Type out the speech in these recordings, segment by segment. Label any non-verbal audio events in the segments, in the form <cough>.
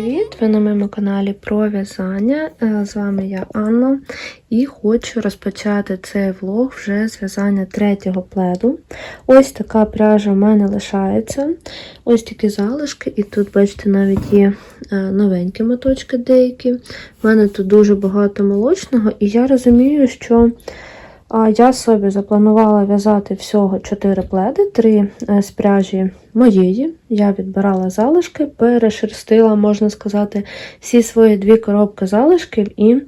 Привіт! Ви на моєму каналі про в'язання. Е, З вами я Анна і хочу розпочати цей влог вже з в'язання третього пледу. Ось така пряжа в мене лишається. Ось такі залишки, і тут, бачите, навіть є е, новенькі моточки деякі. У мене тут дуже багато молочного, і я розумію, що я собі запланувала в'язати всього 4 пледи, 3 з пряжі моєї. Я відбирала залишки, перешерстила, можна сказати, всі свої дві коробки залишків і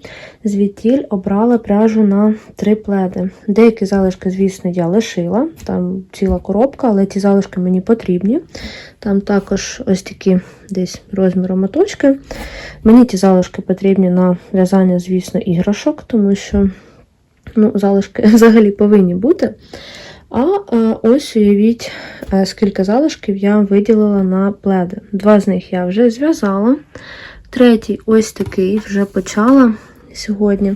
звідтіль обрала пряжу на 3 пледи. Деякі залишки, звісно, я лишила, там ціла коробка, але ті залишки мені потрібні. Там також ось такі десь розміру моточки. Мені ті залишки потрібні на в'язання, звісно, іграшок, тому що. Ну, залишки <laughs> взагалі повинні бути. А е, ось уявіть, е, скільки залишків я виділила на пледи. Два з них я вже зв'язала. Третій ось такий вже почала сьогодні.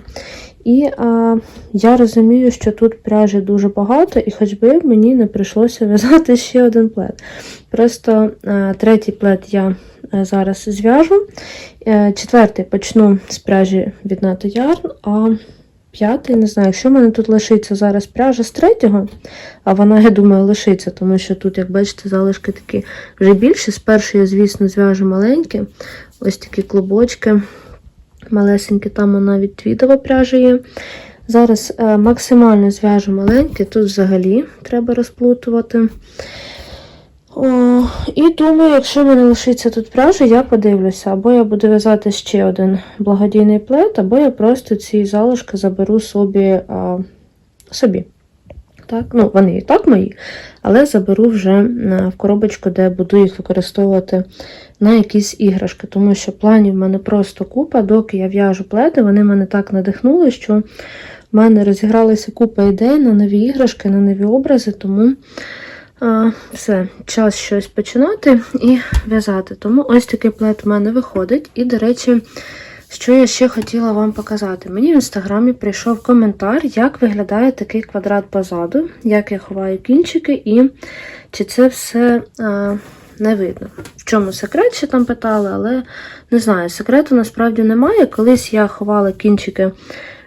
І е, я розумію, що тут пряжі дуже багато, і хоч би мені не прийшлося в'язати <laughs> ще один плед. Просто е, третій плед я зараз зв'яжу. Четвертий почну з пряжі від НАТО Yarn, а п'ятий, не знаю, якщо в мене тут лишиться зараз пряжа з третього, а вона, я думаю, лишиться, тому що тут, як бачите, залишки такі вже більші. З першої, я, звісно, зв'яжу маленькі. Ось такі клубочки. Малесенькі, там навіть твітова пряжа є. Зараз е, максимально зв'яжу маленькі, тут взагалі треба розплутувати. О, і думаю, якщо в мене лишиться тут пряжа, я подивлюся, або я буду в'язати ще один благодійний плед, або я просто ці залишки заберу собі. А, собі. Так, ну, Вони і так мої, але заберу вже в коробочку, де буду їх використовувати на якісь іграшки. Тому що планів в мене просто купа, доки я в'яжу пледи, вони мене так надихнули, що в мене розігралася купа ідей на нові іграшки, на нові образи, тому. Все, час щось починати і в'язати. Тому ось такий плед в мене виходить. І, до речі, що я ще хотіла вам показати. Мені в інстаграмі прийшов коментар, як виглядає такий квадрат позаду, як я ховаю кінчики, і чи це все а, не видно. В чому секрет, ще там питали, але не знаю, секрету насправді немає. Колись я ховала кінчики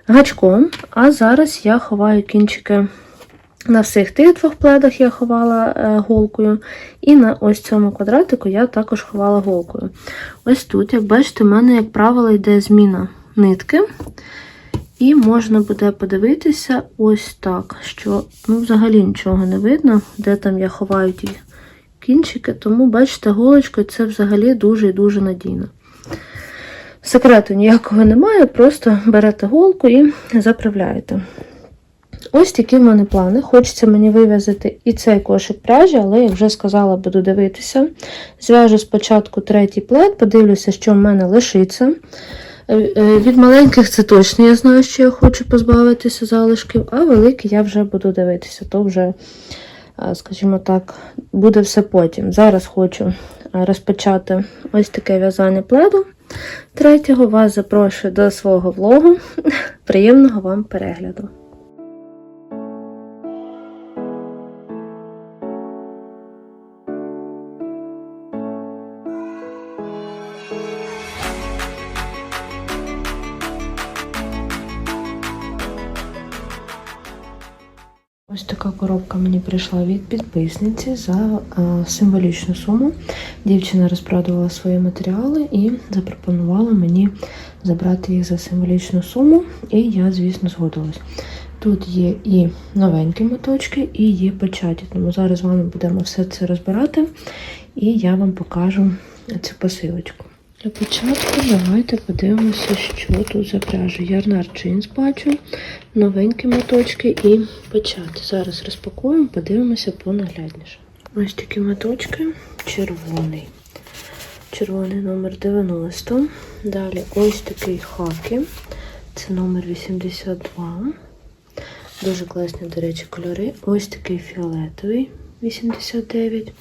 гачком, а зараз я ховаю кінчики. На всіх тих двох пледах я ховала е, голкою, і на ось цьому квадратику я також ховала голкою. Ось тут, як бачите, в мене, як правило, йде зміна нитки. І можна буде подивитися ось так, що ну, взагалі нічого не видно, де там я ховаю ті кінчики, тому, бачите, голочкою це взагалі дуже і дуже надійно. Секрету ніякого немає, просто берете голку і заправляєте. Ось такі в мене плани. Хочеться мені вив'язати і цей кошик пряжі, але, як вже сказала, буду дивитися. Зв'яжу спочатку третій плед, подивлюся, що в мене лишиться. Е, е, від маленьких це точно я знаю, що я хочу позбавитися залишків, а великі я вже буду дивитися, то вже, скажімо так, буде все потім. Зараз хочу розпочати ось таке в'язання пледу. Третього вас запрошую до свого влогу. <laughs> Приємного вам перегляду! Така коробка мені прийшла від підписниці за а, символічну суму. Дівчина розпродувала свої матеріали і запропонувала мені забрати їх за символічну суму, і я, звісно, згодилась. Тут є і новенькі моточки, і є печаті. Тому зараз з вами будемо все це розбирати, і я вам покажу цю посилочку. Для початку давайте подивимося, що тут за пряжа. Ярнар джинс бачу, новенькі моточки і печати. Зараз розпакуємо, подивимося понаглядніше. Ось такі моточки, червоний. Червоний номер 90. Далі ось такий хаки. Це номер 82. Дуже класні, до речі, кольори. Ось такий фіолетовий 89.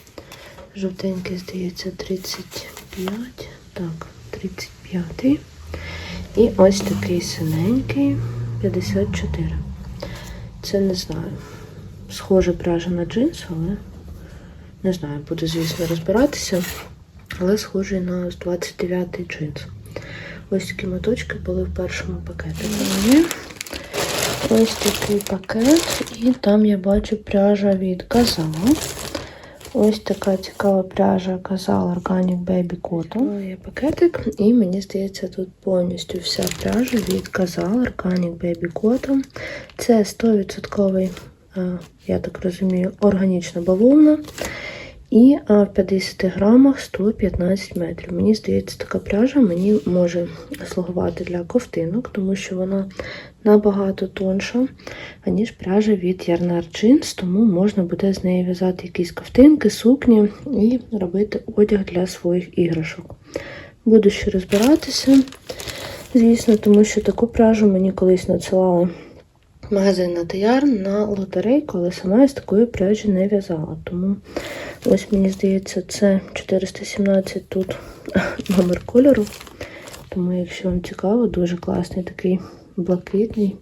Жовтенький, здається, 35. Так, 35. І ось такий синенький 54. Це не знаю. Схоже пряжа на джинс, але не знаю, буду, звісно, розбиратися. але схожий на 29-й джинс. Ось такі моточки були в першому пакеті. Ось такий пакет, і там я бачу пряжа від Казала. Ось така цікава пряжа Казал Organic Baby Cotton. Є пакетик, і мені здається, тут повністю вся пряжа від Казал Organic Baby Cotton. Це 100%, е, я так розумію, органічна бавовна. І в 50 грамах 115 метрів. Мені здається, така пряжа мені може слугувати для ковтинок, тому що вона набагато тонша, аніж пряжа від Ярнар Jeans, тому можна буде з неї в'язати якісь ковтинки, сукні і робити одяг для своїх іграшок. Буду ще розбиратися, звісно, тому що таку пряжу мені колись надсилали магазин на Таяр на лотерейку, але сама я з такої пряжі не в'язала. Тому ось мені здається, це 417 тут <laughs> номер кольору. Тому, якщо вам цікаво, дуже класний такий блакитний,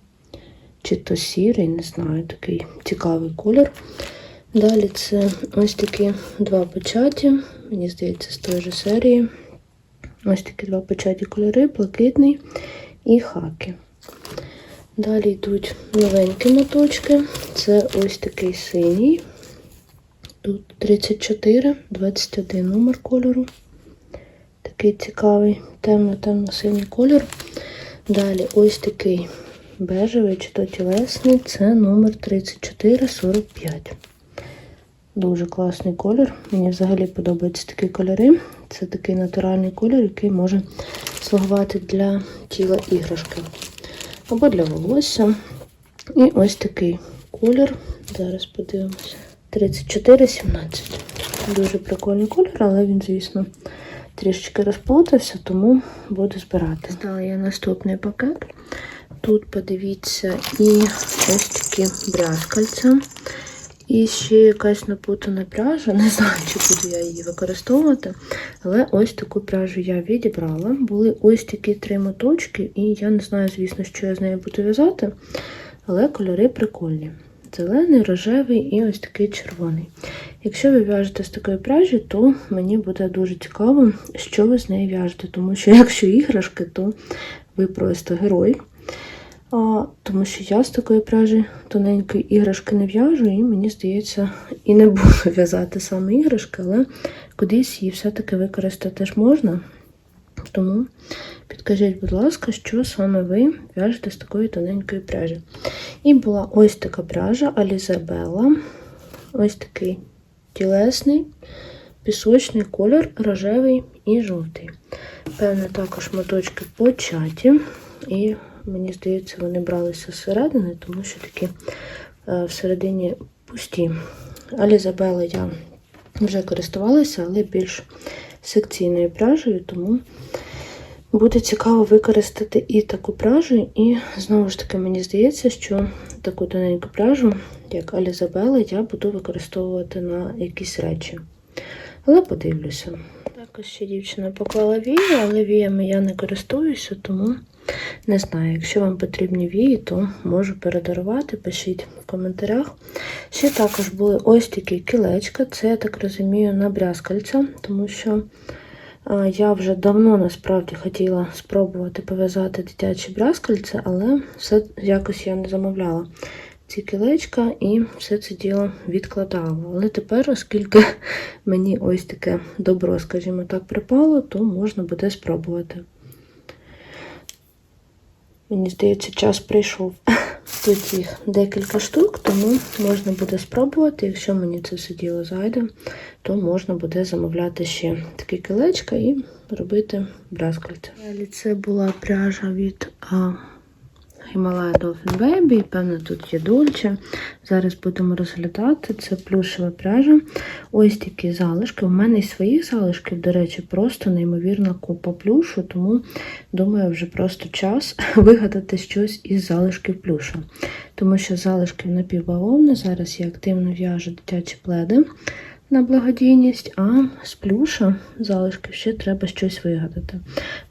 чи то сірий, не знаю, такий цікавий колір. Далі це ось такі два печаті, мені здається, з тої ж серії. Ось такі два печаті кольори, блакитний і хаки. Далі йдуть новенькі моточки. Це ось такий синій. Тут 34, 21 номер кольору. Такий цікавий, темно-темно-синій колір. Далі ось такий бежевий чи то тілесний, це номер 3445. Дуже класний колір. Мені взагалі подобаються такі кольори. Це такий натуральний колір, який може слугувати для тіла іграшки або для волосся. І ось такий колір. Зараз подивимося. 34,17. Дуже прикольний колір, але він, звісно, трішечки розплутався, тому буду збирати. Здала я наступний пакет. Тут подивіться і ось такі брязкальця. І ще якась напутана пряжа. Не знаю, чи буду я її використовувати. Але ось таку пряжу я відібрала. Були ось такі три моточки, і я не знаю, звісно, що я з нею буду в'язати. Але кольори прикольні. Зелений, рожевий і ось такий червоний. Якщо ви в'яжете з такої пряжі, то мені буде дуже цікаво, що ви з нею в'яжете. Тому що, якщо іграшки, то ви просто герой. А, Тому що я з такої пряжі тоненької іграшки не в'яжу, і мені здається, і не буду <laughs> в'язати саме іграшки, але кудись її все-таки використати ж можна. Тому підкажіть, будь ласка, що саме ви в'яжете з такої тоненької пряжі. І була ось така пряжа Алізабела. Ось такий тілесний, пісочний колір, рожевий і жовтий. Певно, також моточки початі. І Мені здається, вони бралися зсередини, тому що такі е, всередині пусті. Алізабела я вже користувалася, але більш секційною пряжею, тому буде цікаво використати і таку пряжу, і знову ж таки, мені здається, що таку тоненьку пряжу, як Алізабела, я буду використовувати на якісь речі. Але подивлюся. Також ще дівчина поклала вії, але віями я не користуюся, тому не знаю, якщо вам потрібні вії, то можу передарувати, пишіть в коментарях. Ще також були ось такі кілечка, це, я так розумію, на брязкальця, тому що я вже давно насправді хотіла спробувати пов'язати дитячі брязкальця, але все якось я не замовляла ці кілечка і все це діло відкладала. Але тепер, оскільки мені ось таке добро, скажімо так, припало, то можна буде спробувати. Мені здається, час прийшов. <laughs> Тут їх декілька штук, тому можна буде спробувати. Якщо мені це все діло зайде, то можна буде замовляти ще такі кілечка і робити браскальця. Далі це була пряжа від Himalaya Dolphin Baby, певно, тут є дольче. Зараз будемо розглядати. Це плюшева пряжа. Ось такі залишки. У мене і своїх залишків, до речі, просто неймовірна купа плюшу, тому, думаю, вже просто час <laughs> вигадати щось із залишків плюшу. Тому що залишків напівбавовни, зараз я активно в'яжу дитячі пледи на благодійність, а з плюша залишки ще треба щось вигадати.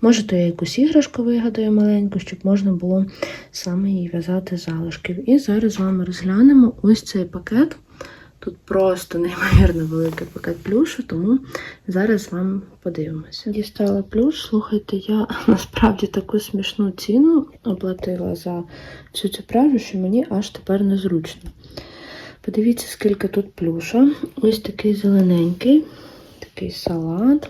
Може, то я якусь іграшку вигадаю маленьку, щоб можна було саме її в'язати залишків. І зараз з вами розглянемо ось цей пакет. Тут просто неймовірно великий пакет плюшу, тому зараз вам подивимося. Дістала плюш. Слухайте, я <laughs> насправді таку смішну ціну оплатила за всю цю пряжу, що мені аж тепер незручно. Подивіться, скільки тут плюша. Ось такий зелененький, такий салат.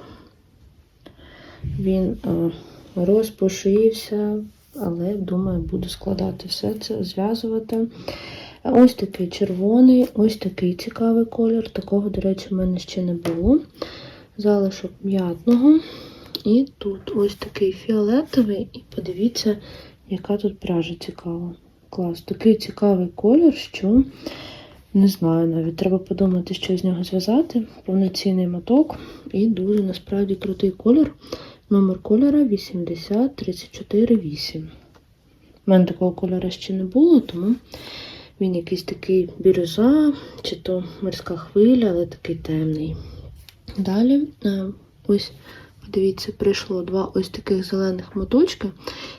Він е, розпушився, але, думаю, буду складати все це, зв'язувати. Ось такий червоний, ось такий цікавий колір. Такого, до речі, в мене ще не було. Залишок м'ятного. І тут ось такий фіолетовий, і подивіться, яка тут пряжа цікава. Клас. Такий цікавий колір, що не знаю навіть. Треба подумати, що з нього зв'язати. Повноцінний моток і дуже насправді крутий колір. Номер кольора 80348. У мене такого кольору ще не було, тому він якийсь такий бірюза, чи то морська хвиля, але такий темний. Далі, е, ось, подивіться, прийшло два ось таких зелених моточки,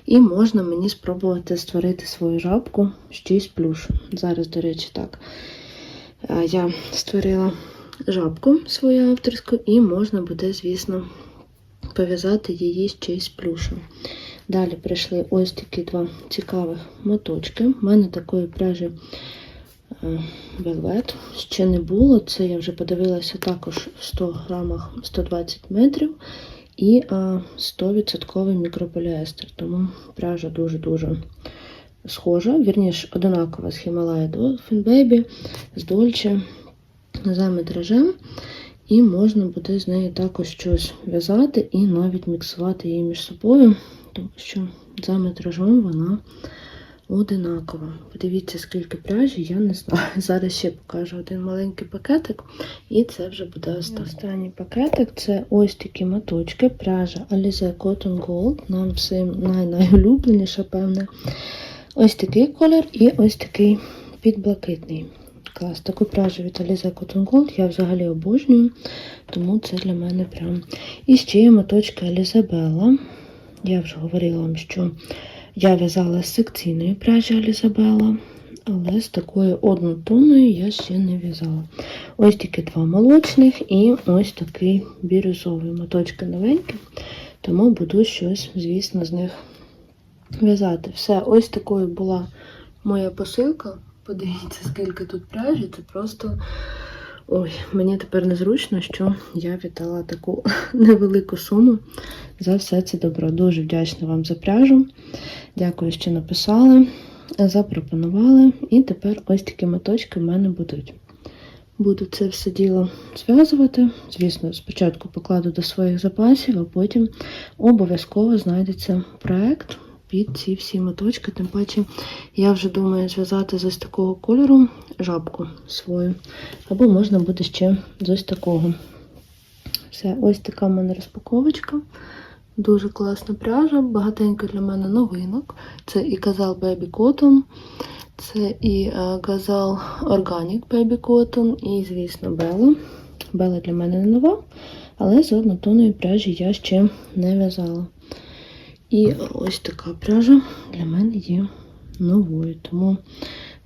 і можна мені спробувати створити свою жабку ще й з плюшу. Зараз, до речі, так. Е, Я створила жабку свою авторську, і можна буде, звісно, пов'язати її з плюшем. Далі прийшли ось такі два цікавих моточки. У мене такої пряжі е, Velvet ще не було. Це я вже подивилася також в 100 грамах 120 метрів і е, 100% мікрополіестер. Тому пряжа дуже-дуже схожа. Вірніше, одинакова з Himalaya Dolphin Baby, з Dolce за метражем. І можна буде з неї також щось в'язати і навіть міксувати її між собою, тому що за метражом вона одинакова. Подивіться, скільки пряжі, я не знаю. <laughs> Зараз ще покажу один маленький пакетик, і це вже буде останній. Останній пакетик це ось такі моточки, пряжа Alize Cotton Gold, нам всім най-найулюбленіша, певне. Ось такий колір і ось такий підблакитний. Клас, таку пряжу від Alize Cotton Gold я взагалі обожнюю, тому це для мене прям. І ще є моточки Alize. Я вже говорила вам, що я в'язала з секційної пряжі Alize але з такою однотонною я ще не в'язала. Ось такі два молочних і ось такий бірюзовий моточки новенькі, тому буду щось, звісно, з них в'язати. Все, ось такою була моя посилка. Подивіться, скільки тут пряжі, це просто. Ой, мені тепер незручно, що я віддала таку <laughs> невелику суму за все це добро. Дуже вдячна вам за пряжу. Дякую, що написали, запропонували. І тепер ось такі моточки в мене будуть. Буду це все діло зв'язувати. Звісно, спочатку покладу до своїх запасів, а потім обов'язково знайдеться проект під ці всі моточки. Тим паче, я вже думаю зв'язати з ось такого кольору жабку свою. Або можна буде ще з ось такого. Все, ось така в мене розпаковочка. Дуже класна пряжа, багатенько для мене новинок. Це і Gazal Baby Cotton, це і е, Gazal Organic Baby Cotton, і, звісно, Bella. Bella для мене не нова, але з однотонної пряжі я ще не в'язала. І ось така пряжа для мене є новою, тому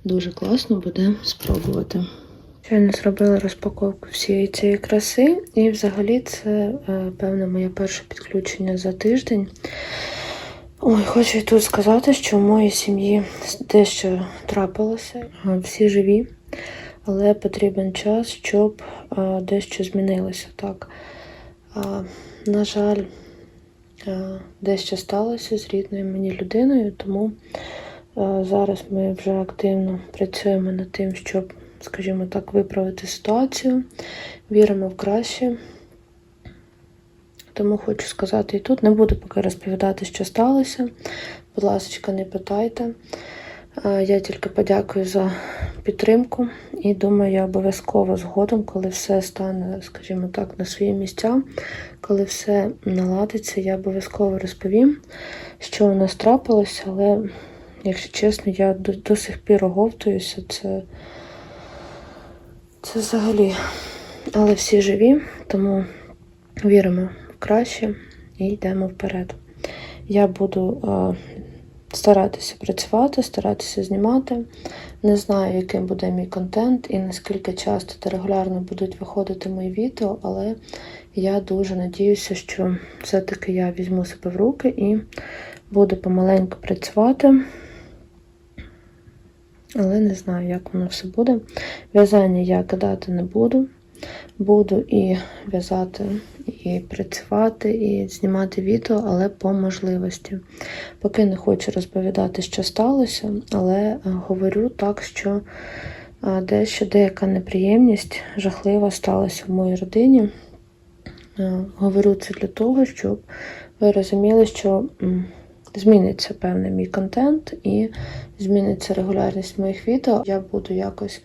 дуже класно буде спробувати. Щойно зробила розпаковку всієї цієї краси, і взагалі це, е, певно, моє перше підключення за тиждень. Ой, хочу і тут сказати, що в моїй сім'ї дещо трапилося, всі живі, але потрібен час, щоб е, дещо змінилося. Так, на жаль, дещо сталося з рідною мені людиною, тому е, зараз ми вже активно працюємо над тим, щоб, скажімо так, виправити ситуацію. Віримо в краще. Тому хочу сказати і тут, не буду поки розповідати, що сталося. Будь ласка, не питайте. Е, Я тільки подякую за підтримку і думаю, я обов'язково згодом, коли все стане, скажімо так, на свої місця, коли все наладиться, я обов'язково розповім, що у нас трапилося, але, якщо чесно, я до, до сих пір оговтуюся. Це, це взагалі. Але всі живі, тому віримо в краще і йдемо вперед. Я буду е, старатися працювати, старатися знімати. Не знаю, яким буде мій контент і наскільки часто та регулярно будуть виходити мої відео, але я дуже надіюся, що все-таки я візьму себе в руки і буду помаленьку працювати. Але не знаю, як воно все буде. В'язання я кидати не буду. Буду і в'язати, і працювати, і знімати відео, але по можливості. Поки не хочу розповідати, що сталося, але е, говорю так, що е, дещо деяка неприємність жахлива сталася в моїй родині. Е, Говорю це для того, щоб ви розуміли, що зміниться певний мій контент і зміниться регулярність моїх відео. Я буду якось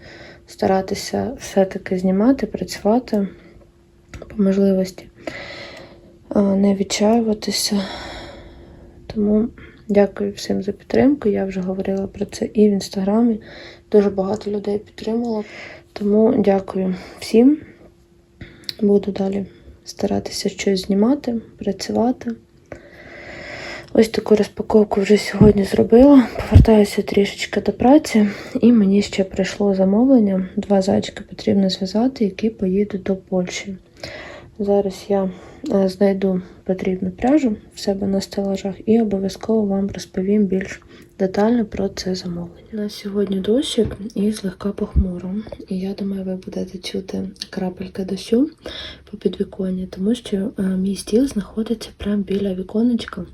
старатися все-таки знімати, працювати по можливості, не відчаюватися. Тому дякую всім за підтримку. Я вже говорила про це і в інстаграмі. Дуже багато людей підтримало. Тому дякую всім. Буду далі старатися щось знімати, працювати. Ось таку розпаковку вже сьогодні зробила. Повертаюся трішечки до праці, і мені ще прийшло замовлення. Два зайчики потрібно зв'язати, які поїдуть до Польщі. Зараз я знайду потрібну пряжу в себе на стелажах і обов'язково вам розповім більш детально про це замовлення. У нас сьогодні дощик і злегка похмуро. І я думаю, ви будете чути крапельки дощу по підвіконні, тому що е, мій стіл знаходиться прямо біля віконечка.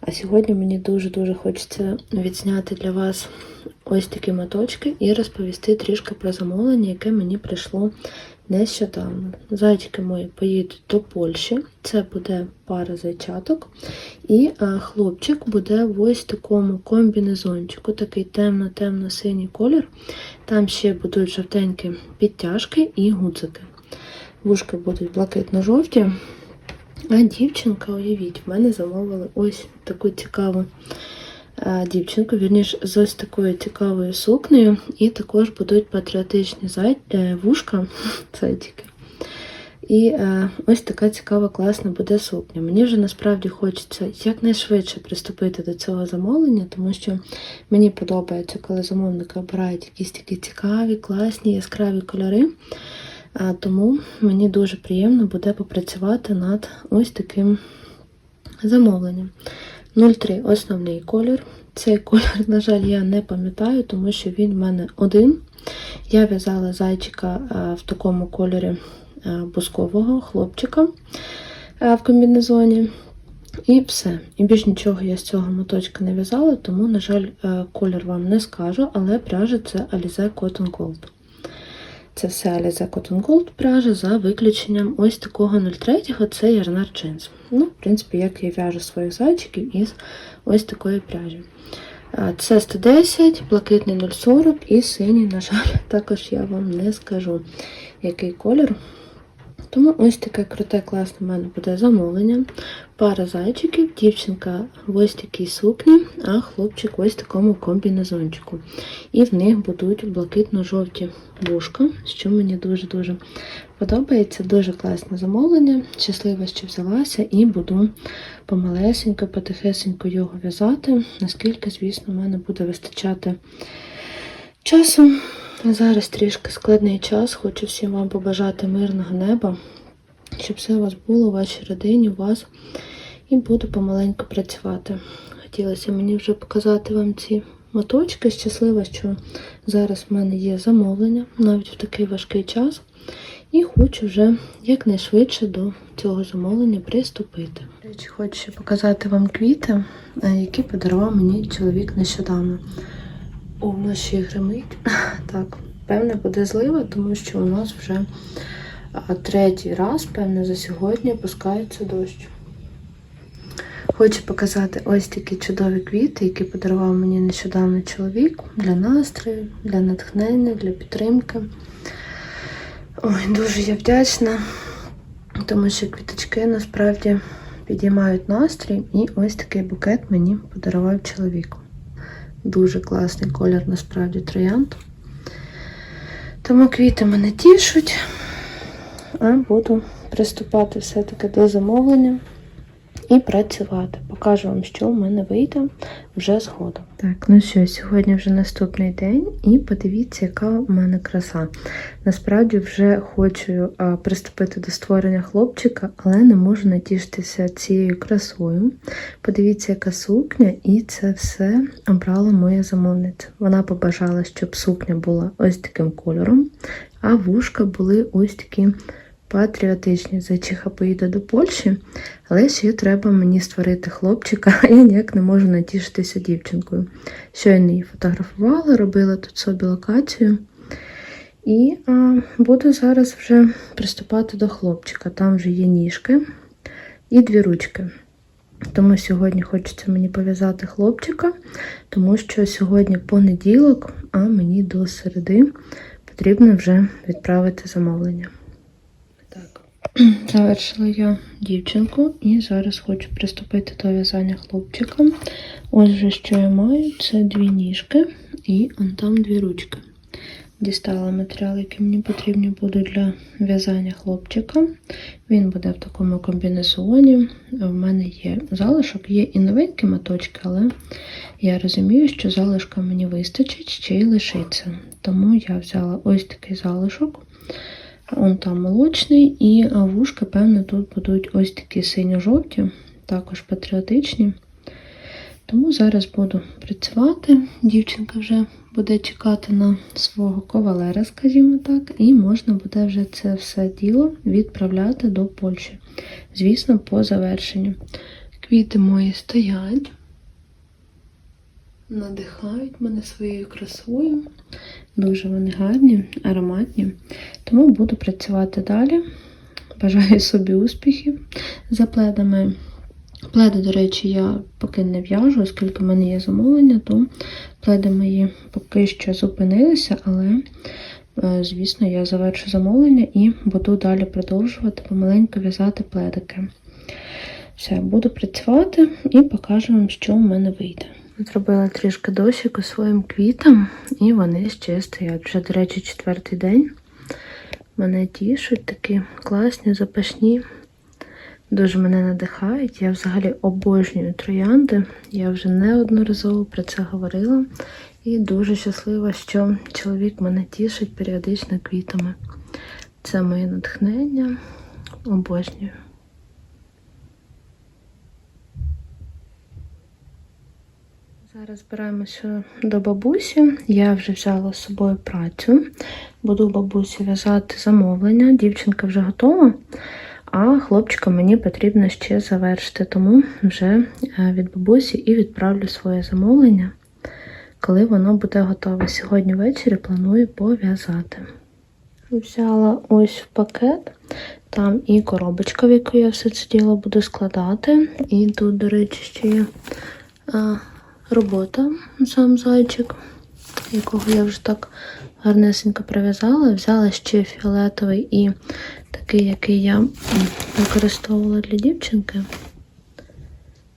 А сьогодні мені дуже-дуже хочеться відзняти для вас ось такі моточки і розповісти трішки про замовлення, яке мені прийшло нещодавно. Зайчики мої поїдуть до Польщі, це буде пара зайчаток. І а, хлопчик буде в ось такому комбінезончику, такий темно-темно-синій колір. Там ще будуть жовтенькі підтяжки і гудзики. Вушки будуть блакитно-жовті. А дівчинка, уявіть, в мене замовили ось таку цікаву дівчинку, вірніш, з ось такою цікавою сукнею, і також будуть патріотичні зай... е, вушка, <laughs> зайчики. І е, ось така цікава, класна буде сукня. Мені вже насправді хочеться якнайшвидше приступити до цього замовлення, тому що мені подобається, коли замовники обирають якісь такі цікаві, класні, яскраві кольори. А, Тому мені дуже приємно буде попрацювати над ось таким замовленням. 03 основний колір. Цей колір, на жаль, я не пам'ятаю, тому що він в мене один. Я в'язала зайчика в такому кольорі а, бускового хлопчика в комбінезоні. І все. І більш нічого я з цього моточка не в'язала, тому, на жаль, е, колір вам не скажу, але пряжа це Alize Cotton Gold. Це все Alize Cotton Gold пряжа за виключенням ось такого 03-го, це Ярнар джинс. Ну, в принципі, як я в'яжу своїх зайчиків із ось такої пряжі. Це 110, блакитний 040 і синій, на жаль, <laughs> також я вам не скажу, який колір. Тому ось таке круте, класне в мене буде замовлення. Пара зайчиків, дівчинка в ось такій сукні, а хлопчик в ось такому комбінезончику. І в них будуть блакитно-жовті вушка, що мені дуже-дуже подобається. Дуже класне замовлення. Щаслива, що взялася, і буду помалесенько, потихесенько його в'язати, наскільки, звісно, в мене буде вистачати часу. Зараз трішки складний час. Хочу всім вам побажати мирного неба, щоб все у вас було, у вашій родині, у вас. І буду помаленьку працювати. Хотілося мені вже показати вам ці моточки. Щаслива, що зараз в мене є замовлення, навіть в такий важкий час. І хочу вже якнайшвидше до цього замовлення приступити. Хочу ще показати вам квіти, е, які подарував мені чоловік нещодавно. У нас ще гримить. Так, певне, буде злива, тому що у нас вже третій раз, певне, за сьогодні опускається дощ. Хочу показати ось такі чудові квіти, які подарував мені нещодавно чоловік для настрою, для натхнення, для підтримки. Ой, дуже я вдячна, тому що квіточки насправді підіймають настрій. І ось такий букет мені подарував чоловік. Дуже класний колір, насправді, троянд. Тому квіти мене тішуть, а буду приступати все-таки до замовлення. І працювати. Покажу вам, що в мене вийде вже згодом. Так, ну що, сьогодні вже наступний день, і подивіться, яка в мене краса. Насправді вже хочу а, приступити до створення хлопчика, але не можу натішитися цією красою. Подивіться, яка сукня, і це все обрала моя замовниця. Вона побажала, щоб сукня була ось таким кольором, а вушка були ось такі патріотичні. Зайчиха поїде до Польщі, але ще треба мені створити хлопчика, а я ніяк не можу натішитися дівчинкою. Щойно її фотографувала, робила тут собі локацію. І а, буду зараз вже приступати до хлопчика. Там вже є ніжки і дві ручки. Тому сьогодні хочеться мені пов'язати хлопчика, тому що сьогодні понеділок, а мені до середи потрібно вже відправити замовлення. <clears throat> Завершила я дівчинку і зараз хочу приступити до в'язання хлопчика. Ось вже що я маю: це дві ніжки і он там дві ручки. Дістала матеріал, які мені потрібні будуть для в'язання хлопчика. Він буде в такому комбінезоні. В мене є залишок, є і новенькі моточки, але я розумію, що залишка мені вистачить ще й лишиться. Тому я взяла ось такий залишок. Он там молочний, і вушка, певно, тут будуть ось такі синьо-жовті, також патріотичні. Тому зараз буду працювати. Дівчинка вже буде чекати на свого ковалера, скажімо так, і можна буде вже це все діло відправляти до Польщі. Звісно, по завершенню. Квіти мої стоять, надихають мене своєю красою. Дуже вони гарні, ароматні. Тому буду працювати далі. Бажаю собі успіхів за пледами. Пледи, до речі, я поки не в'яжу, оскільки в мене є замовлення, то пледи мої поки що зупинилися, але, е, звісно, я завершу замовлення і буду далі продовжувати помаленьку в'язати пледики. Все, буду працювати і покажу вам, що в мене вийде. Зробила трішки дощику своїм квітам, і вони ще стоять. Вже, до речі, четвертий день. Мене тішуть такі класні, запашні. Дуже мене надихають. Я взагалі обожнюю троянди. Я вже неодноразово про це говорила. І дуже щаслива, що чоловік мене тішить періодично квітами. Це моє натхнення. Обожнюю. Зараз збираємося до бабусі. Я вже взяла з собою працю. Буду бабусі в'язати замовлення. Дівчинка вже готова, а хлопчика мені потрібно ще завершити, тому вже е, від бабусі і відправлю своє замовлення, коли воно буде готове. Сьогодні ввечері планую пов'язати. Взяла ось пакет, там і коробочка, в яку я все це діло буду складати. І тут, до речі, ще є робота, сам зайчик, якого я вже так гарнесенько прив'язала. Взяла ще фіолетовий і такий, який я використовувала для дівчинки,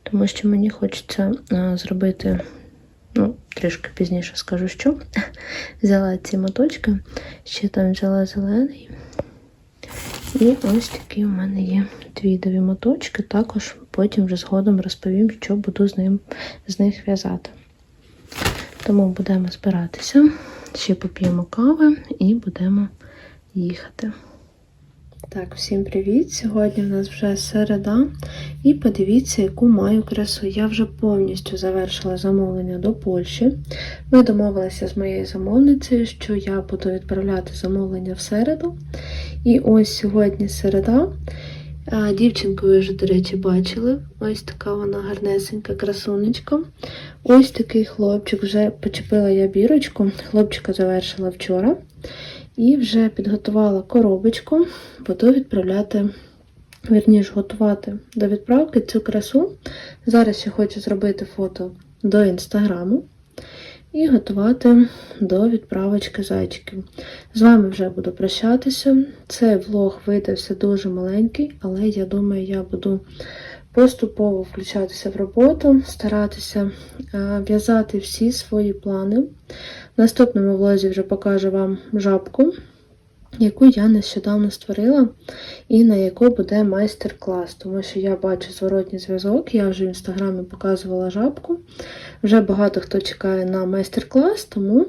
тому що мені хочеться зробити, ну, трішки пізніше скажу, що. <laughs> Взяла ці моточки, ще там взяла зелений. І ось такі у мене є твідові моточки. Також потім вже згодом розповім, що буду з ним з них в'язати. Тому будемо збиратися, ще поп'ємо кави і будемо їхати. Так, всім привіт! Сьогодні в нас вже середа. І подивіться, яку маю красу. Я вже повністю завершила замовлення до Польщі. Ми домовилися з моєю замовницею, що я буду відправляти замовлення в середу. І ось сьогодні середа. Дівчинку ви вже, до речі, бачили. Ось така вона гарнесенька красунечка. Ось такий хлопчик, вже почепила я бірочку. Хлопчика завершила вчора. І вже підготувала коробочку, буду відправляти, вірніше, готувати до відправки цю красу. Зараз я хочу зробити фото до інстаграму і готувати до відправочки зайчиків. З вами вже буду прощатися. Цей влог видався дуже маленький, але я думаю, я буду поступово включатися в роботу, старатися в'язати всі свої плани. В наступному влозі вже покажу вам жабку. яку я нещодавно створила, і на яку буде майстер-клас, тому що я бачу зворотній зв'язок, я вже в інстаграмі показувала жабку. Вже багато хто чекає на майстер-клас, тому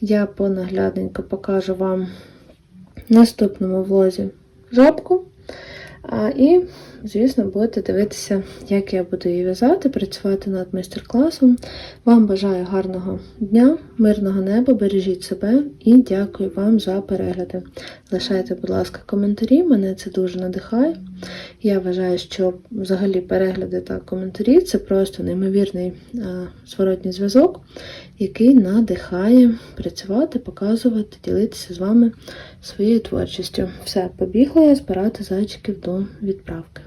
я понаглядненько покажу вам в наступному влозі жабку. І, звісно, будете дивитися, як я буду її в'язати, працювати над майстер-класом. Вам бажаю гарного дня, мирного неба, бережіть себе і дякую вам за перегляди. Лишайте, будь ласка, коментарі, мене це дуже надихає. Я вважаю, що взагалі перегляди та коментарі це просто неймовірний зворотній зв'язок, який надихає працювати, показувати, ділитися з вами своєю творчістю. Все, побігла я збирати зайчиків до відправки.